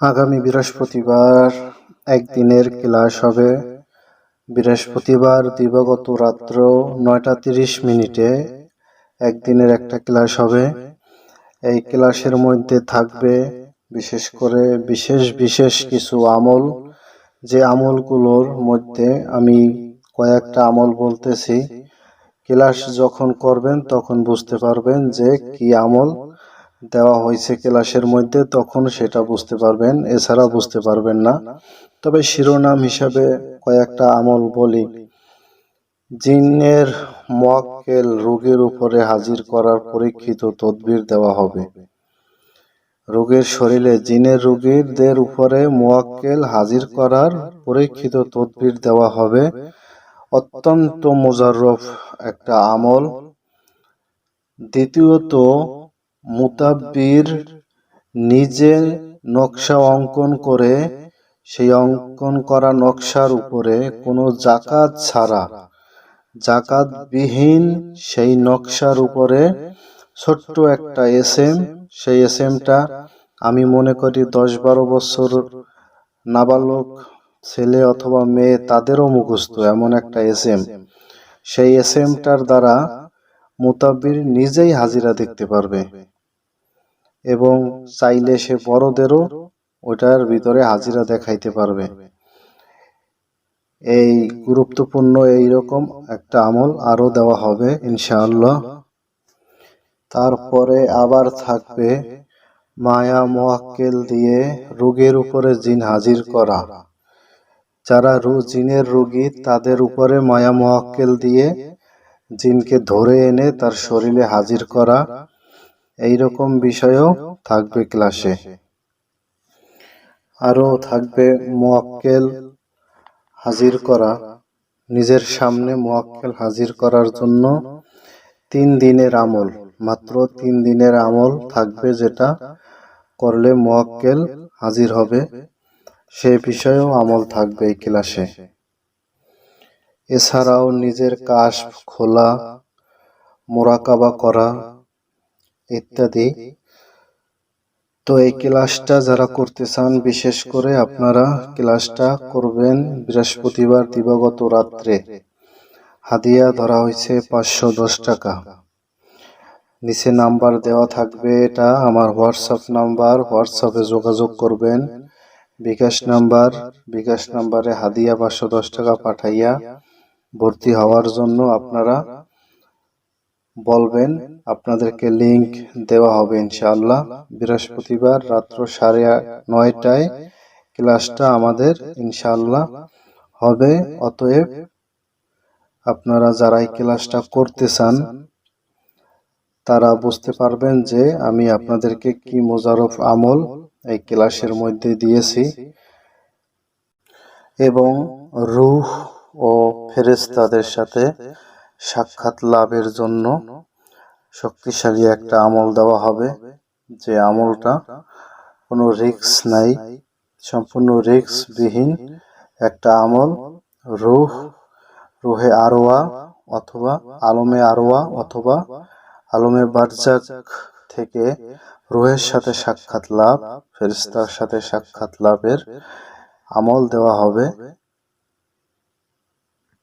আগামী বৃহস্পতিবার একদিনের ক্লাস হবে। বৃহস্পতিবার দিবাগত রাত্র নয়টা তিরিশ মিনিটে একদিনের একটা ক্লাস হবে। এই ক্লাসের মধ্যে থাকবে বিশেষ করে বিশেষ বিশেষ কিছু আমল। যে আমলগুলোর মধ্যে আমি কয়েকটা আমল বলতেছি। ক্লাস যখন করবেন তখন বুঝতে পারবেন যে কি আমল দেওয়া হয়েছে ক্লাসের মধ্যে, তখন সেটা বুঝতে পারবেন, এছাড়া বুঝতে পারবেন না। তবে শিরোনাম হিসাবে কয়েকটা আমল বলি। জিনের মোয়াক্কেল রোগের উপরে হাজির করার পরীক্ষিত তদবির দেওয়া হবে। রোগের শরীরে জিনের রোগীদের উপরে মোয়াক্কেল হাজির করার পরীক্ষিত তদবির দেওয়া হবে। অত্যন্ত মোজাররফ একটা আমল। দ্বিতীয়ত মুতাব্বির নিজে নকশা অঙ্কন করে, সেই অঙ্কন করা নকশার উপরে কোনো জাকাত ছাড়া জাকাতবিহীন সেই নকশার উপরে ছোট্ট একটা এস এম সেই এস এমটা আমি মনে করি দশ বারো বছর নাবালক ছেলে অথবা মেয়ে তাদেরও মুখস্থ এমন একটা এস এম সেই এস এমটার দ্বারা মুতাব্বির নিজেই হাজিরা দেখতে পারবে। এবং চাইলে সে বড়দেরও ওটার ভিতরে হাজিরা দেখাইতে পারবে। এই গুরুত্বপূর্ণ এই রকম একটা আমল আরও দেওয়া হবে, ইনশাআল্লাহ। তারপরে আবার থাকবে মায়া মোয়াক্কেল দিয়ে রোগের উপরে জিন হাজির করা। যারা জিনের রোগী, তাদের উপরে মায়া মোয়াক্কেল দিয়ে জিনকে ধরে এনে তার শরীরে হাজির করা। এই রকম বিষয়ও থাকবে ক্লাসে। আরও থাকবে মোয়াক্কেল হাজির করা। নিজের সামনে মোয়াক্কেল হাজির করার জন্য তিন দিনের আমল, মাত্র তিন দিনের আমল থাকবে যেটা করলে মোয়াক্কেল হাজির হবে। সে বিষয়েও আমল থাকবে এই ক্লাসে। এছাড়াও নিজের কাশ খোলা, মোরাকাবা করা ইত্যাদি। তো এই ক্লাসটা যারা করতে চান, বিশেষ করে আপনারা ক্লাসটা করবেন বৃহস্পতিবার দিবাগত রাত্রে। হাদিয়া ধরা হয়েছে পাঁচশো দশ টাকা। নিচে নাম্বার দেওয়া থাকবে এটা, আমার হোয়াটসঅ্যাপ নাম্বার, হোয়াটসঅ্যাপে যোগাযোগ করবেন। বিকাশ নাম্বার, বিকাশ নাম্বারে হাদিয়া পাঁচশো দশ টাকা পাঠাইয়া ভর্তি হওয়ার জন্য আপনারা বলবেন, আপনাদেরকে লিংক দেওয়া হবে ইনশাআল্লাহ। বৃহস্পতিবার রাত্র সাড়ে নয়টায় ক্লাসটা আমাদের ইনশাআল্লাহ হবে। অতএব আপনারা যারা এই ক্লাসটা করতে চান, তারা বুঝতে পারবেন যে আমি আপনাদেরকে কি মোজারফ আমল এই ক্লাসের মধ্যে দিয়েছি। এবং রুহ ও ফেরেস্তাদের সাথে সাক্ষাৎ লাভের জন্য শক্তিশালী একটা আমল দেওয়া হবে। যে আমলটা কোনো রিক্স নাই, সম্পূর্ণ রিক্সবিহীন একটা আমল। রুহ, রুহে আরোয়া অথবা আলমে আরোয়া অথবা আলমে বারজাক থেকে রুহের সাথে সাক্ষাৎ লাভ ফেরিস্তার সাথে সাক্ষাৎ লাভের আমল দেওয়া হবে।